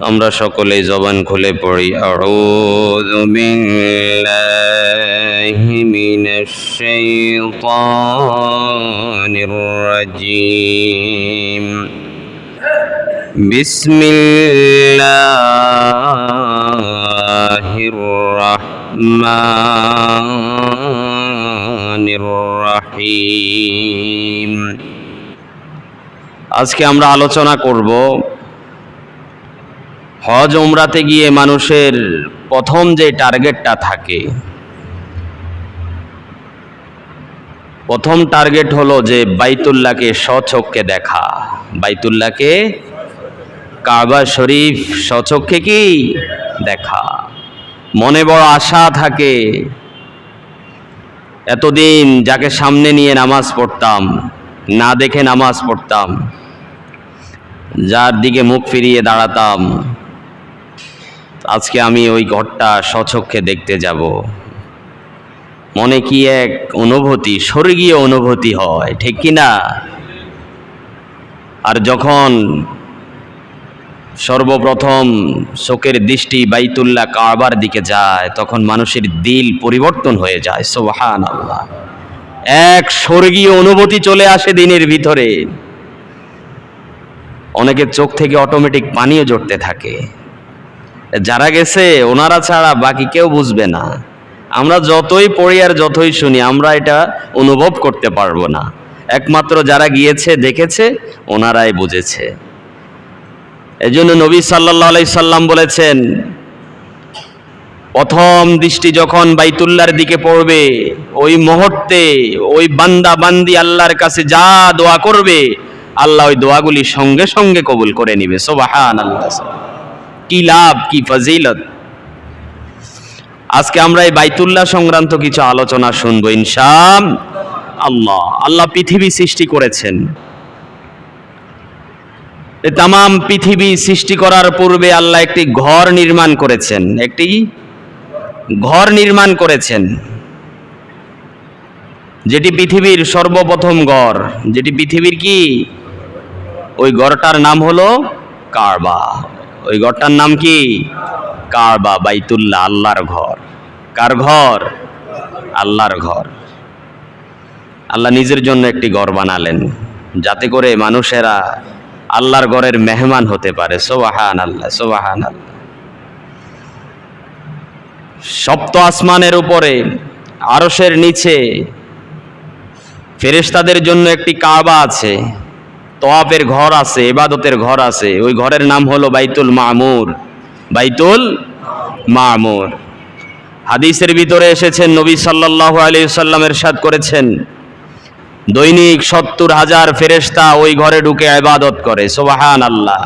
আমরা সকলেই জবান খুলে পড়ি আউযু বিল্লাহি মিনাশ আজকে আমরা আলোচনা করব হজ উমরাতে গিয়ে মানুষের প্রথম যে টার্গেটটা থাকে, প্রথম টার্গেট হলো যে বাইতুল্লাহকে স্বচক্ষে দেখা। বাইতুল্লাহকে কাবা শরীফ স্বচক্ষে কি? দেখা। মনে বড় আশা থাকে, এতদিন যাকে সামনে নিয়ে নামাজ পড়তাম, না দেখে নামাজ পড়তাম, যার দিকে মুখ ফিরিয়ে দাঁড়াতাম আজকে আমি ওই ঘরটা স্বচক্ষে দেখতে যাব। মনে কি এক অনুভূতি, স্বর্গীয় অনুভূতি হয়, ঠিক কি না? আর যখন সর্বপ্রথম চোখের দৃষ্টি বাইতুল্লাহ কাবার দিকে যায়, তখন মানুষের দিল পরিবর্তন হয়ে যায় সোহান আল্লাহ এক স্বর্গীয় অনুভূতি চলে আসে দিনের ভিতরে। অনেকের চোখ থেকে অটোমেটিক পানিও জড়তে থাকে। যারা গেছে, ওনারা ছাড়া বাকি কেউ বুঝবে না। আমরা যতই পড়ি আর যতই শুনি, আমরা এটা অনুভব করতে পারব না। একমাত্র যারা গিয়েছে, দেখেছে, ওনারাই বুঝেছে। এজন্য নবী সাল্লাহ আলাই সাল্লাম বলেছেন, প্রথম দৃষ্টি যখন বাইতুল্লার দিকে পড়বে, ওই মুহূর্তে ওই বান্দা বান্দি আল্লাহর কাছে যা দোয়া করবে, আল্লাহ ওই দোয়াগুলি সঙ্গে সঙ্গে কবুল করে নিবে। সোবাহান আল্লাহ কি লাভ কি ফজিলত? আজকে আমরা এই বাইতুল্লাহ সংক্রান্ত কিছু আলোচনা শুনব ইনশাম আল্লাহ আল্লাহ পৃথিবী সৃষ্টি করেছেন। তাম পৃথিবী সৃষ্টি করার পূর্বে আল্লাহ একটি ঘর নির্মাণ করেছেন। একটি ঘর নির্মাণ করেছেন। যেটি পৃথিবীর সর্বপ্রথম ঘর। যেটি পৃথিবীর কি? ওই ঘরটার নাম হলো কারবা। ওই ঘরটার নাম কি? কারবা বাইতুল্লাহ, আল্লাহর ঘর। কার ঘর? আল্লাহর ঘর। আল্লাহ নিজের জন্য একটি ঘর বানালেন, যাতে করে মানুষেরা আল্লাহর ঘরের মেহমান হতে পারে। সোবাহান আল্লাহ সোবাহান আল্লাহ সপ্ত আসমানের উপরে আরসের নিচে ফেরেশতাদের জন্য একটি কাবা আছে। তোয়াফের ঘর আছে এবাদতের ঘর আছে। ওই ঘরের নাম হলো বাইতুল মামুর। বাইতুল মামুর। হাদিসের ভিতরে এসেছেন, নবী সাল্লাল্লাহু আলাইহি সাল্লামের সাথ করেছেন, দৈনিক সত্তর হাজার ফেরেশতা ওই ঘরে ঢুকে ইবাদত করে সোবাহান আল্লাহ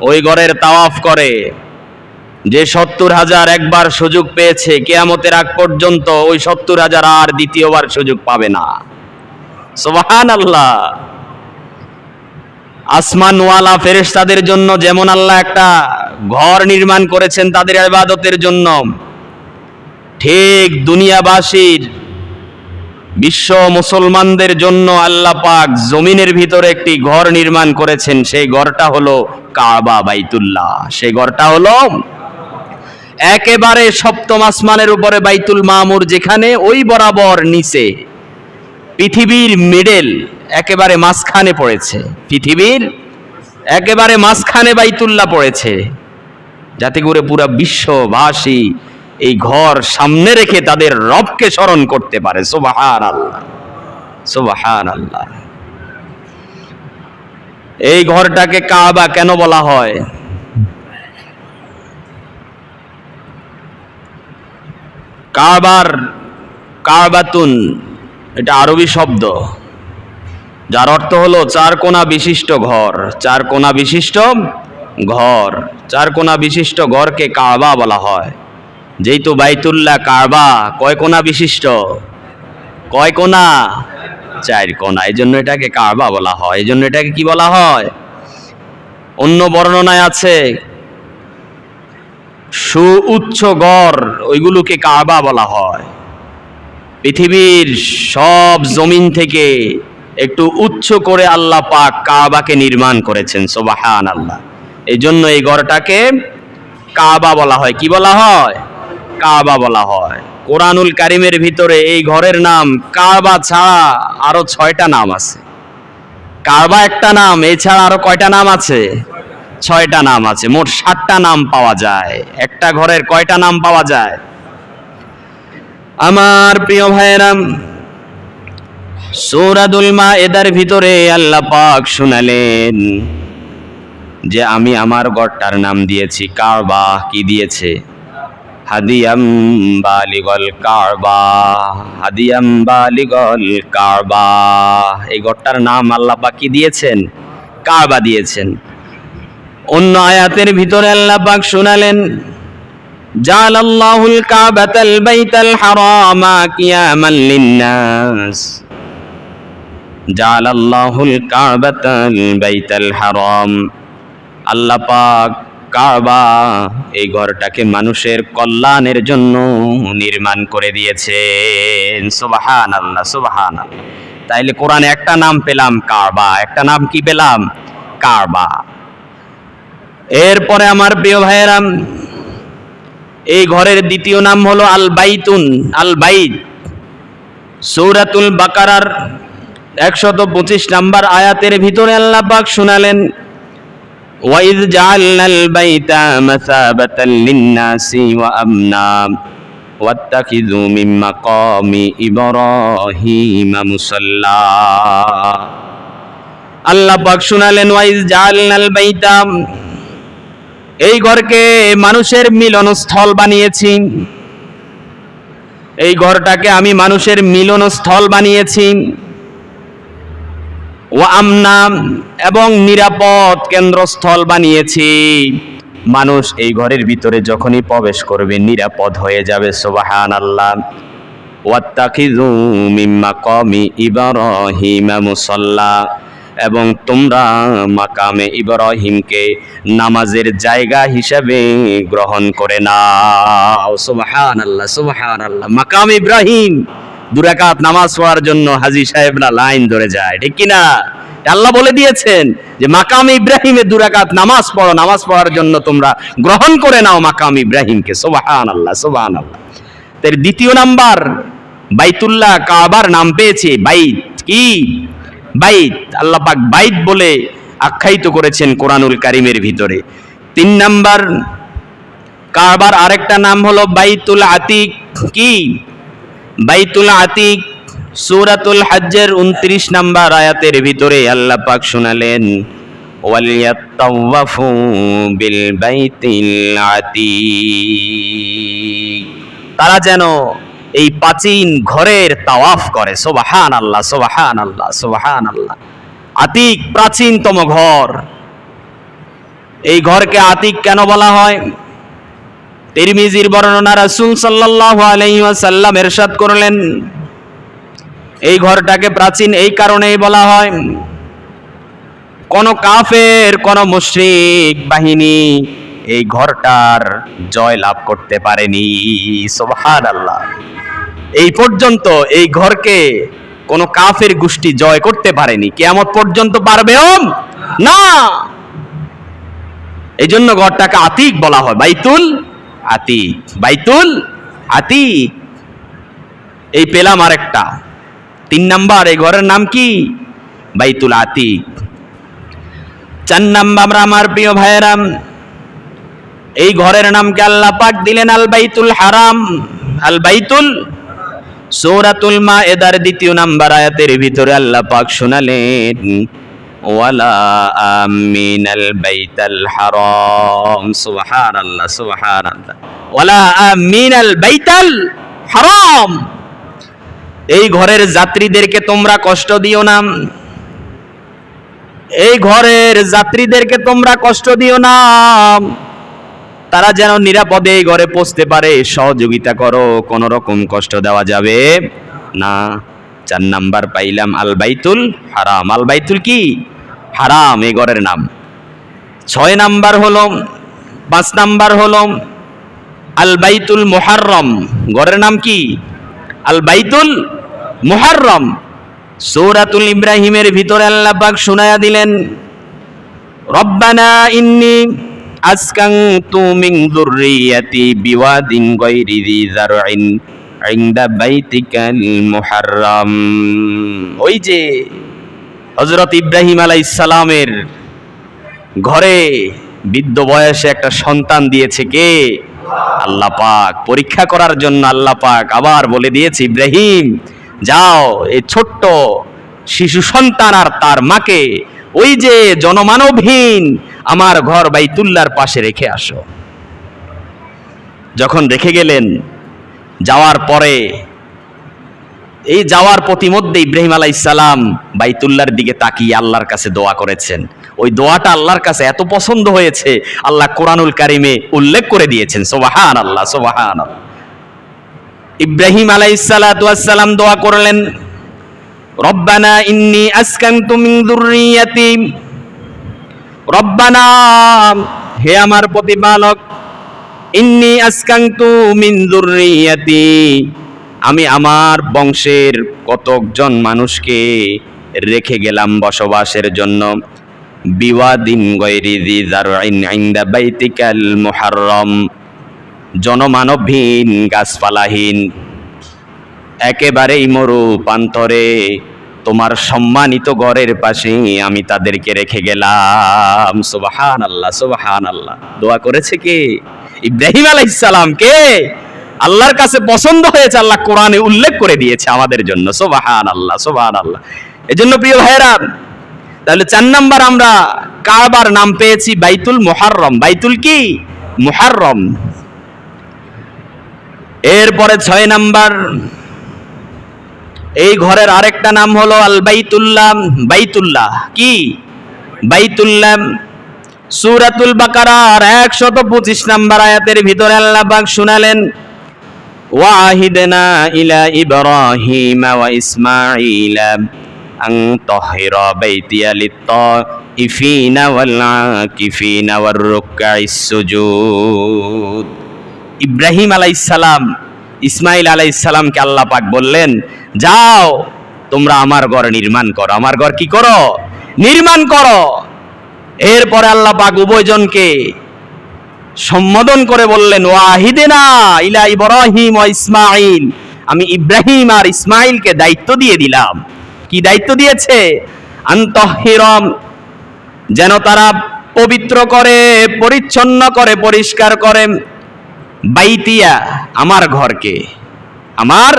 ওই ঘরের তাওয়াফ করে। যে সত্তর হাজার একবার সুযোগ পেয়েছে, কেয়ামতের আগ পর্যন্ত ওই সত্তর হাজার আর দ্বিতীয়বার সুযোগ পাবে না। সুবহান আল্লাহ আসমানওয়ালা ফেরেশতাদের জন্য, যেমন আল্লাহ একটা ঘর নির্মাণ করেছেন তাদের আবাদতের জন্য। ঠিক দুনিয়াবাসীর, বিশ্ব মুসলমানদের জন্য আল্লাহ পাক জমিনের ভিতরে একটি ঘর নির্মাণ করেছেন। সেই ঘরটা হলো কাবা বাইতুল্লাহ। সেই ঘরটা হলো একেবারে সপ্তম আসমানের উপরে বাইতুল মামুর, যেখানে ওই বরাবর নিচে পৃথিবীর মিডেল একেবারে মাঝখানে পড়েছে। পৃথিবীর একেবারে মাঝখানে বাইতুল্লাহ পড়েছে। যাতে করে পুরো বিশ্ববাসী এই ঘর সামনে রেখে তাদের রবকে স্মরণ করতে পারে। সোবাহান আল্লাহ সোবাহান আল্লাহ এই ঘরটাকে কাবা কেন বলা হয়? কাবার কাবাতুন এটা আরবি শব্দ, যার অর্থ হলো চার কোণা বিশিষ্ট ঘর। চার কোণা বিশিষ্ট ঘর। চার কোণা বিশিষ্ট ঘরকে কাবা বলা হয়। যেহেতু বাইতুল্লাহ কাবা কয় কোণা বিশিষ্ট? কয় কোণা চার কোণা এই জন্য এটাকে কাবা বলা হয়। এই জন্য এটাকে কি বলা হয়? অন্য বর্ণনায় আছে, সুউচ্চ গড় ওইগুলোকে কাবা বলা হয়। পৃথিবীর সব জমিন থেকে একটু উচ্চ করে আল্লাহ পাক কাবাকে নির্মাণ করেছেন সোবাহান আল্লাহ এই জন্য এই ঘরটাকে কাবা বলা হয়। কি বলা হয়? কাবা বলা হয়। কোরআনুল কারিমের ভিতরে এই ঘরের নাম কাবা ছাড়া আরও ছয়টা নাম আছে। কাবা একটা নাম, এছাড়া আরও কয়টা নাম আছে? ছয়টা নাম আছে। মোট সাতটা নাম পাওয়া যায়। একটা ঘরের কয়টা নাম পাওয়া যায়? আমার প্রিয় ভাইয়েরাম সৌরাদুল মা এদার ভিতরে আল্লাহ পাক শুনালেন যে আমি আমার গড়টার নাম দিয়েছি কারবা কি দিয়েছে? হাদিয়াম বালিগল কারবা হাদিয়াম বালিগল কারবা এই গড়টার নাম আল্লাহ পাক কি দিয়েছেন? কারবা দিয়েছেন। অন্য আয়াতের ভিতরে আল্লাহ পাক শুনালেন جعل الله الكعبة البيت الحرام قياما للناس جعل الله الكعبة البيت الحرام আল্লাহ পাক কাবা এই ঘরটাকে মানুষের কল্যাণের জন্য নির্মাণ করে দিয়েছেন সুবাহান আল্লাহ সুবাহান তাইলে কোরআনে একটা নাম পেলাম কাবা একটা নাম কি পেলাম কাবা এরপরে আমার প্রিয় ভাইয়েরাম এই ঘরের দ্বিতীয় নাম হল আল বাইতুন আল বাইত সৌরাতুল বাকারার একশত পঁচিশ নাম্বার আয়াতের ভিতরে আল্লাহ পাক শুনালেন, ওয়াইদ জাআলনাল বাইতা মাসাবাতাল লিন-নাসি ওয়া আমনা, ওয়াত্তাখিযু মিন মাকামি ইব্রাহিম মুসাল্লা। আল্লাহ পাক শুনালেন, ওয়াইদ জাআলনাল বাইতা এই ঘরকে মানুষের মিলনস্থল বানিয়েছি। এই ঘরটাকে আমি মানুষের মিলনস্থল বানিয়েছি। ও আমনা এবং নিরাপদ কেন্দ্রস্থল বানিয়েছি। মানুষ এই ঘরের ভিতরে যখনই প্রবেশ করবে, নিরাপদ হয়ে যাবে সোবাহান আল্লাহ ওয়াত্তাখিযু মিম্মা কমি ইব্রাহিম মুসাল্লা। এবং তোমরা মাকামে ইব্রাহিমকে নামাজের জায়গা হিসাবে গ্রহণ করে নাও। সুবহান আল্লাহ আল্লাহ মাকাম ইব্রাহিম দুরাকাত নামাজ পড়ার জন্য হাজি সাহেবরা লাইন ধরে যায়, ঠিক কি না আল্লাহ বলে দিয়েছেন যে, মাকাম ইব্রাহিমে দুরাকাত নামাজ পড়ো, নামাজ পড়ার জন্য তোমরা গ্রহণ করে নাও মাকাম ইব্রাহিমকে। সুবহান আল্লাহ সুবহান আল্লাহ তার দ্বিতীয় নাম্বার, বাইতুল্লাহ কাবার নাম পেয়েছে, বাইত কি? বাইত, আল্লাহ পাক বাইত বলে আখ্যায়িত করেছেন কোরআনুল কারিমের ভিতরে। তিন নাম্বার, কাবার আরেকটা নাম হলো বাইতুল আতিক কি? বাইতুল আতিক, সূরাতুল হাজ্জের উনত্রিশ নাম্বার আয়াতের ভিতরে আল্লাহ পাক শোনালেন তারা যেন এই প্রাচীন ঘরের তাওয়াফ করে। সোবাহান আল্লাহ সোবাহান আল্লাহ সোবাহান আল্লাহ আতিক প্রাচীনতম ঘর। এই ঘরকে আতিক কেন বলা হয়? তিরমিজির বর্ণনা রাসূল সাল্লাল্লাহু আলাইহি এরশাদ করলেন। এই ঘরটাকে প্রাচীন এই কারণেই বলা হয়। কোন কাফের, কোন মুশরিক বাহিনী এই ঘরটার জয় লাভ করতে পারেনি। সুবহানাল্লাহ। এই পর্যন্ত এই ঘরকে কোন কাফের গোষ্ঠী জয় করতে পারেনি। কেয়ামত পর্যন্ত পারবেও না। এই জন্য ঘরটাকে আতিক বলা হয়। বাইতুল আতিক। বাইতুল আতিক। এই পেলাম আরেকটা। তিন নাম্বার, এই ঘরের নাম কি? বাইতুল আতিক। চার নাম্বার, আমার প্রিয় ভাইয়েরাম, এই ঘরের নামকে আল্লাহ পাক দিলেন? আল বাইতুল হারাম। আল বাইতুল সূরাতুল এদার দ্বিতীয় নাম্বার আয়াতের ভিতরে আল্লাহ পাক শোনালেন এই ঘরের যাত্রীদেরকে তোমরা কষ্ট দিও না। এই ঘরের যাত্রীদেরকে তোমরা কষ্ট দিও না। তারা যেন নিরাপদে ঘরে পৌঁছতে পারে, সহযোগিতা করো, কোনো রকম কষ্ট দেওয়া যাবে না। চার নাম্বার পাইলাম আল বাইতুল হারাম। আল বাইতুল কি? হারাম, এই ঘরের নাম। ছয় নাম্বার হলো, পাঁচ নাম্বার হলো আল বাইতুল মুহাররম। ঘরের নাম কি? আল বাইতুল মুহাররম। সূরাতুল ইব্রাহিমের ভিতরে আল্লাহ পাক শুনায়া দিলেন, রব্বানা ইন্নী আসকানতু মিন যুররিয়াতি বিওয়াদিন গায়রি যি যারইন ইনদা বাইতিকাল মুহাররাম। ওই যে হযরত ইব্রাহিম আলাইহিস সালামের ঘরে বৃদ্ধ বয়সে একটা সন্তান দিয়েছে কে? আল্লাহ পাক। পরীক্ষা করার জন্য আল্লাহ পাক আবার বলে দিয়েছে, ইব্রাহিম, যাও এই ছোট্ট শিশু সন্তান আর তার মাকে। ওই যে জনমানবহীন আমার ঘর বাইতুল্লার পাশে রেখে আসো। যখন রেখে গেলেন, যাওয়ার পরে, এই যাওয়ার প্রতিমধ্যে ইব্রাহিম আলাইসালাম বাইতুল্লার দিকে তাকিয়ে আল্লাহর কাছে দোয়া করেছেন। ওই দোয়াটা আল্লাহর কাছে এত পছন্দ হয়েছে, আল্লাহ কোরআনুল কারিমে উল্লেখ করে দিয়েছেন সোবাহান আল্লাহ সোবাহান ইব্রাহিম আলাইসালাম দোয়া করলেন, রব্বানা ইন্নি আসকানতু মিন রব্বানা, হে আমার প্রতিপালক, ইন্নি আসকানতু মিন যুররিয়াতি আমি আমার বংশের কতকজন মানুষকে রেখে গেলাম বসবাসের জন্য। বিওয়াদিন গৈরি দি জারইন ইনদা বাইতিকাল জনমানবহীন গাছপালাহীন, একেবারেই মরু পান্তরে তোমার সম্মানিত ঘরের পাশে আমি তাদেরকে রেখে গেলাম। সুবাহান আল্লাহ সুবাহান আল্লাহ দোয়া করেছে কে? ইব্রাহিম আলাইসালাম কে? আল্লাহর কাছে পছন্দ হয়েছে, আল্লাহ কোরআনে উল্লেখ করে দিয়েছে আমাদের জন্য। সোবাহান আল্লাহ সোবাহান আল্লাহ এজন্য প্রিয় ভাইরা তাহলে চার নাম্বার আমরা কাবার নাম পেয়েছি বাইতুল মুহাররম। বাইতুল কি? মুহাররম। এরপরে ছয় নাম্বার এই ঘরের আরেকটা নাম হলো আল বাইতুল্লাহ। বাইতুল্লাহ কি? বাইতুল্লাহ। সুরাতুল বাকারার একশত পঁচিশ নাম্বার আয়াতের ভিতরে আল্লাহ পাক শুনালেন, ওয়াহিদনা ইলা ইব্রাহিম ওয়া ইসমাঈল আন তাহিরা বাইতিয়া লিত-তাইফিনা ওয়াল আকিফিনা ওয়ার রুকআইস সুজুদ ইব্রাহিম আলাইসালাম ইসমাইল আলাইসালামকে আল্লাহ পাক বললেন, যাও, তোমরা আমার ঘর নির্মাণ করো। আমার ঘর কি করো? নির্মাণ করো। এরপরে আল্লাহ পাক উভয়জনকে সম্বোধন করে বললেন, ওয়াহিদেনা ইলা ইব্রাহিম ও ইসমাইল আমি ইব্রাহিম আর ইসমাইলকে দায়িত্ব দিয়ে দিলাম। কি দায়িত্ব দিয়েছে? আন্তহিরম, যেন তারা পবিত্র করে, পরিচ্ছন্ন করে, পরিষ্কার করে বাইতিয়া আমার ঘরকে। আমার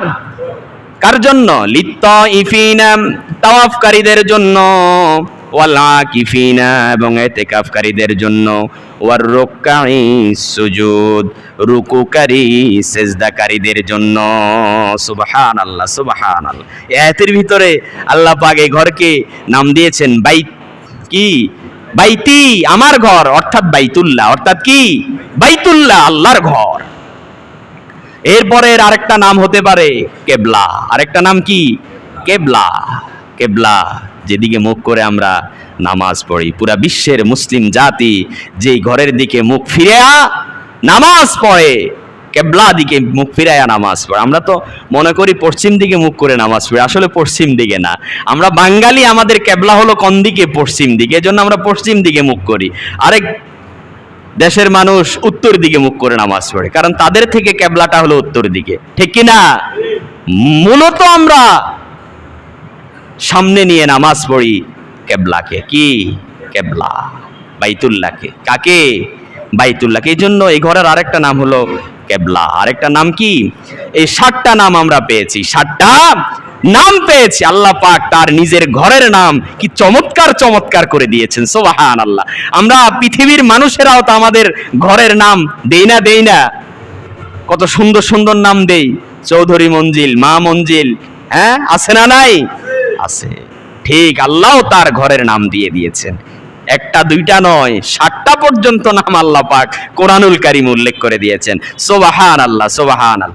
কার জন্য? লিত্ত ইফিনা তাওয়াফকারীদের জন্য। ওয়ালা কিফিনা এবং এতেকাফকারীদের জন্য। ওয়ার রোকাই সুজুদ, রুকুকারী সেজদাকারীদের জন্য। সুবহান আল্লাহ সুবহান আল্লাহ এতের ভিতরে আল্লাহ পাক এই ঘরকে নাম দিয়েছেন বাইত কি? বাইতি আমার ঘর, অর্থাৎ বাইতুল্লাহ। অর্থাৎ কি? বাইতুল্লাহ, আল্লাহর ঘর। এরপরের আরেকটা নাম হতে পারে কেবলা। আরেকটা নাম কি? কেবলা। কেবলা, যেদিকে মুখ করে আমরা নামাজ পড়ি। পুরা বিশ্বের মুসলিম জাতি যেই ঘরের দিকে মুখ ফিরে নামাজ পড়ে। কেবলা দিকে মুখ ফিরাইয়া নামাজ পড়ে। আমরা তো মনে করি পশ্চিম দিকে মুখ করে নামাজ পড়ে, আসলে পশ্চিম দিকে না। আমরা বাঙালি, আমাদের কেবলা হলো কোন দিকে? পশ্চিম দিকে। এজন্য আমরা পশ্চিম দিকে মুখ করি। আরেক দেশের মানুষ উত্তর দিকে মুখ করে নামাজ পড়ে, কারণ তাদের থেকে কেবলাটা হলো উত্তর দিকে। ঠিক কি না? মূলত আমরা সামনে নিয়ে নামাজ পড়ি কেবলাকে। কি? কেবলা। বাইতুল্লাহকে। কাকে? বাইতুল্লাহকে। এই জন্য এই ঘরের আরেকটা নাম হলো কেবলা। আরেকটা নাম কি? এই ষাটটা নাম আমরা পেয়েছি। ষাটটা নাম পেয়েছি। আল্লাহ পাক তার নিজের ঘরের নাম কি চমৎকার চমৎকার করে দিয়েছেন। সোবাহান আল্লাহ আমরা পৃথিবীর মানুষেরাও তো আমাদের ঘরের নাম দেই না দেই না। কত সুন্দর সুন্দর নাম দেই। চৌধুরী মঞ্জিল, মা মঞ্জিল হ্যাঁ? আছে না নাই? আছে। ঠিক, আল্লাহ তার ঘরের নাম দিয়ে দিয়েছেন। একটা, দুইটা নয় ষাটটা পর্যন্ত নাম আল্লাহ পাক কোরআনুল কারিম উল্লেখ করে দিয়েছেন। সোবাহান আল্লাহ সোবাহান আল্লাহ